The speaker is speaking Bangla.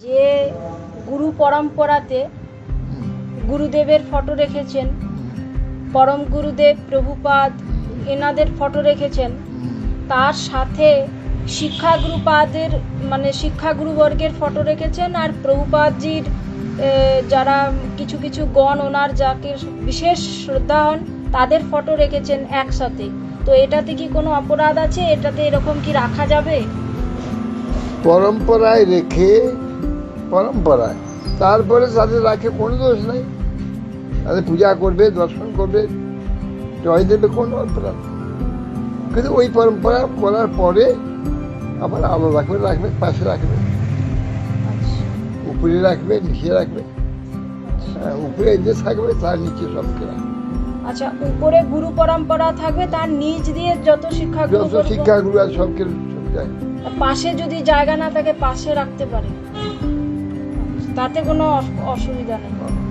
যে গুরু পরম্পরাতে গুরুদেবের ফটো রেখেছেন, পরম গুরুদেব প্রভুপাদ এনাদের ফটো রেখেছেন, তার সাথে শিক্ষাগুরুপাদের মানে শিক্ষাগুরুবর্গের ফটো রেখেছেন আর প্রভুপাদজির যারা কিছু কিছু গণ ওনার যাকে বিশেষ শ্রদ্ধা হন, তাদের ফটো রেখেছেন একসাথে। তো এটাতে কি কোনো অপরাধ আছে? এটাতে এরকম কি রাখা যাবে? পরম্পরায় রেখে পরম্পরায়। তারপরে তাদের রাখে কোনো দোষ নাই। তাদের পূজা করবে দর্শন করবে জয় দেবে কোনো অপরাধ। কিন্তু ওই পরম্পরা করার পরে আবার আলো রাখবে রাখবে পাশে রাখবে। উপরে রাখবে নিচে রাখবে। হ্যাঁ, উপরে যে থাকবে তার নিচে সবকে রাখবে। আচ্ছা উপরে গুরু পরম্পরা থাকবে তার নিচ দিয়ে যত শিক্ষাগুরু যত শিক্ষাগুরু আছে সবকে পাশে যদি জায়গা না থাকে পাশে রাখতে পারে। তাতে কোনো অস- অসুবিধা নেই।